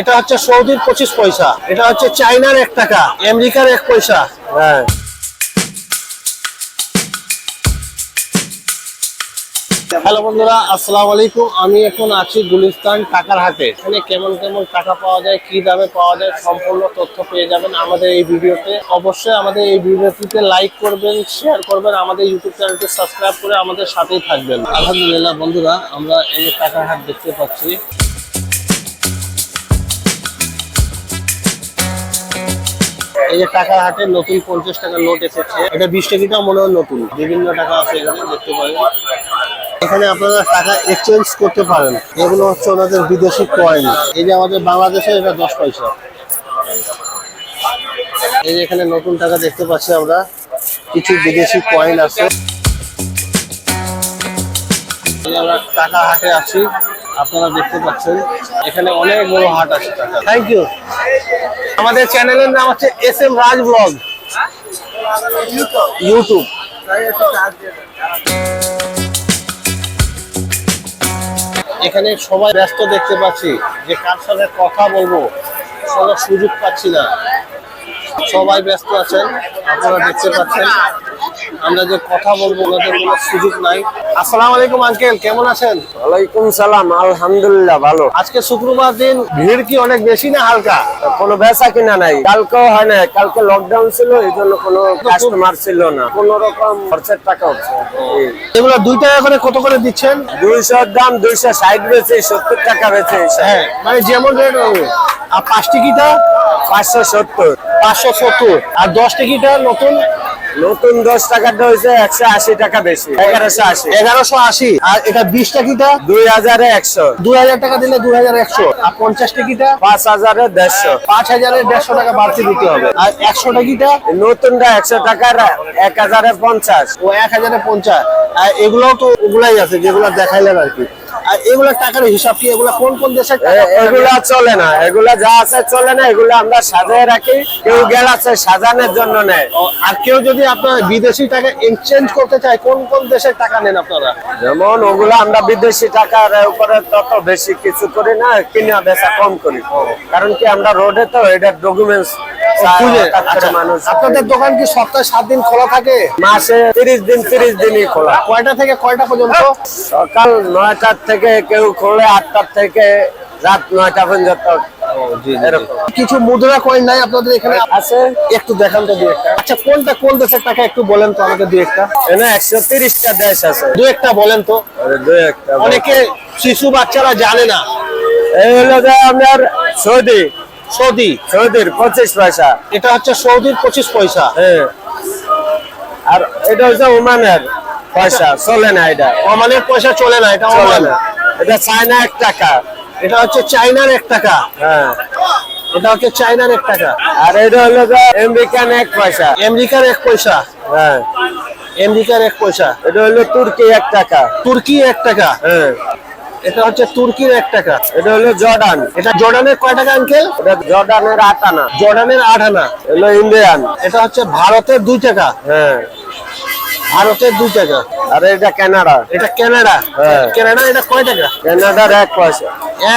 এটা হচ্ছে সৌদির পঁচিশ পয়সা। এটা হচ্ছে চাইনার এক টাকা আমেরিকার এক পয়সা। হ্যাঁ। হ্যালো বন্ধুরা আসসালামু আলাইকুম। আমি এখন আছি গুলিস্তান টাকার হাটে এখানে কেমন কেমন টাকা পাওয়া যায় কি দামে পাওয়া যায় সম্পূর্ণ তথ্য পেয়ে যাবেন আমাদের এই ভিডিওতে। অবশ্যই আমাদের এই ভিডিওটিতে লাইক করবেন শেয়ার করবেন আমাদের ইউটিউব চ্যানেলটি সাবস্ক্রাইব করে আমাদের সাথেই থাকবেন। আলহামদুলিল্লাহ বন্ধুরা আমরা এই টাকার হাট দেখতে পাচ্ছি। এই যে টাকার হাটে নতুন পঞ্চাশ টাকার নোট এসেছে। এটা বিশ টাকাটাও মনে হয় নতুন। বিভিন্ন টাকা আছে এখানে, দেখতে পারেন। এখানে আপনারা টাকা এক্সচেঞ্জ করতে পারেন। এগুলো হচ্ছে ওনাদের বিদেশি কয়েন এই যে আমাদের বাংলাদেশে এটা দশ পয়সা। এই যে এখানে নতুন টাকা দেখতে পাচ্ছি আমরা। কিছু বিদেশি কয়েন আছে। আমরা টাকা হাটে আছি। আপনারা দেখতে পাচ্ছেন, এখানে অনেক বড় হাট আছে থ্যাংক ইউ আমাদের চ্যানেলের নাম হচ্ছে S M Raj vlog. YouTube. এখানে সবাই ব্যস্ত দেখতে পাচ্ছি, যে কার সাথে কথা বলব, কোনো সুযোগ পাচ্ছি না। সবাই ব্যস্ত আছেন, আপনারা দেখতে পাচ্ছেন। আমরা যে কথা বলব ওনাদের কোনো সুযোগ নাই। আসসালামু আলাইকুম আঙ্কেল কেমন আছেন? ওয়ালাইকুম সালাম আলহামদুলিল্লাহ ভালো। আজকে শুক্রবার দিন ভিড় কি অনেক বেশি না হালকা? কোনো বেচা কিনা নাই কালকেও হয় না কালকে লকডাউন ছিল এই জন্য কোনো কাস্টমার ছিল না। কোন রকম খরচের টাকা হচ্ছে। এগুলো দুই টাকা করে কত করে দিচ্ছেন? দুইশো দাম দুইশো ষাট বেচে সত্তর টাকা বেচে হ্যাঁ মানে যেমন রেট আর পাঁচ টিকিটা পাঁচশো সত্তর। পাঁচশো সত্তর। আর দশ টিকিটা নতুন? নতুন দশ টাকাটা হয়েছে একশো আশি টাকা বেশি এগারোশো আশি। এগারোশো আশি। আর এটা বিশ টাকিটা দুই হাজারে একশো। দুই হাজার টাকা দিলে দুই হাজার একশো। আর পঞ্চাশ টাকিটা পাঁচ হাজারে দেড়শো। পাঁচ হাজারের দেড়শো টাকা বাড়তি দিতে হবে। আর একশো টাকিটা নতুনটা একশো টাকার এক হাজারে পঞ্চাশ। ও এক হাজারে পঞ্চাশ। আর এগুলোও তো ওগুলাই আছে যেগুলো দেখাইলেন আর কি। আর এগুলো টাকার হিসাব কি এগুলো কোন কোন টাকা? এগুলা চলে না এগুলা যা আছে চলে না এগুলো আমরা সাজায় রাখি কেউ গেল আছে সাজানোর জন্য নেয়। আর কেউ যদি আপনার বিদেশি টাকা এক্সচেঞ্জ করতে চায় কোন কোন দেশের টাকা নেন আপনারা? যেমন ওগুলো আমরা বিদেশি টাকার উপরে তত বেশি কিছু করি না কিনা বেচা কম করি। কারণ কি আমরা রোডে তো এটা ডকুমেন্টস আচ্ছা, আপনাদের দোকান কি সপ্তাহে সাত দিন খোলা থাকে? মাসে তিরিশ দিন তিরিশ দিনই খোলা। কয়টা থেকে কয়টা পর্যন্ত? সকাল নয়টার থেকে কেউ খোলে আটটার থেকে রাত নয়টা পর্যন্ত। কিছু মুদ্রা কয়েন নাই আপনাদের এখানে? আছে। একটু দেখান তো দুই একটা। আচ্ছা কোনটা কোন দেশের টাকা একটু বলেন তো আমাকে দুই একটা। একশো তিরিশটা দেশ আছে। দুই একটা বলেন তো। দুই একটা অনেকে শিশু বাচ্চারা জানে না। এই হলো যে আপনার সৌদি। সৌদি। সৌদির পঁচিশ পয়সা। এটা হচ্ছে সৌদির পঁচিশ পয়সা। হ্যাঁ। আর এটা হচ্ছে ওমানের পয়সা চলে না এটা। ওমানের পয়সা চলে না এটা ওমান। এটা চায়না এক টাকা। এটা হচ্ছে চাইনার এক টাকা। হ্যাঁ। এটা হচ্ছে চাইনার এক টাকা। আর এটা হলো আমেরিকান এক পয়সা। আমেরিকার এক পয়সা। হ্যাঁ। আমেরিকার এক পয়সা। এটা হলো তুর্কি এক টাকা। তুর্কি এক টাকা। হ্যাঁ। এটা হচ্ছে তুর্কির এক টাকা এটা হলো জর্ডান। এটা জর্ডানের কয় টাকা আঙ্কেল? এটা জর্ডানের আট আনা। জর্ডানের আট আনা। হলো ইন্ডিয়ান। এটা হচ্ছে ভারতের দুই টাকা। হ্যাঁ। ভারতের দুই টাকা। আর এটা কানাডা। এটা কানাডা। হ্যাঁ। কানাডা এটা কয় টাকা? কানাডার এক পয়সা।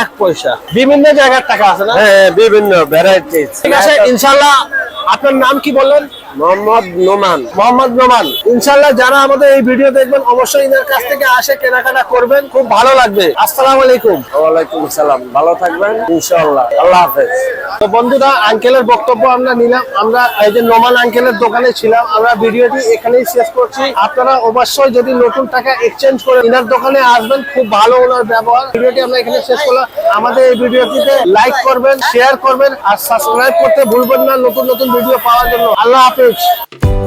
এক পয়সা। বিভিন্ন জায়গার টাকা আছে না? হ্যাঁ বিভিন্ন ভ্যারাইটিস ঠিক আছে ইনশাল্লাহ আপনার নাম কি বললেন? মোহাম্মদ নোমান। মোহাম্মদ নোমান। ইনশাল্লাহ যারা আমাদের এই ভিডিও দেখবেন অবশ্যই এনার কাছ থেকে আসে কেনাকাটা করবেন। খুব ভালো লাগবে। আসসালামু আলাইকুম। ওয়ালাইকুম সালাম ভালো থাকবেন? ইনশাআল্লাহ। আল্লাহ হাফেজ। তো বন্ধুরা আঙ্কেলের বক্তব্য আমরা নিলাম। আমরা এই যে নোমান আঙ্কেলের দোকানে ছিলাম আমরা ভিডিওটি এখানেই শেষ করছি। আপনারা অবশ্যই যদি নতুন টাকা এক্সচেঞ্জ করে ইনার দোকানে আসবেন খুব ভালো ওনার ব্যবহার। ভিডিওটি আমরা এখানে শেষ করলাম। আমাদের এই ভিডিওটিতে লাইক করবেন শেয়ার করবেন আর সাবস্ক্রাইব করতে ভুলবেন না নতুন নতুন ভিডিও পাওয়ার জন্য। আল্লাহ হাফেজ। Church.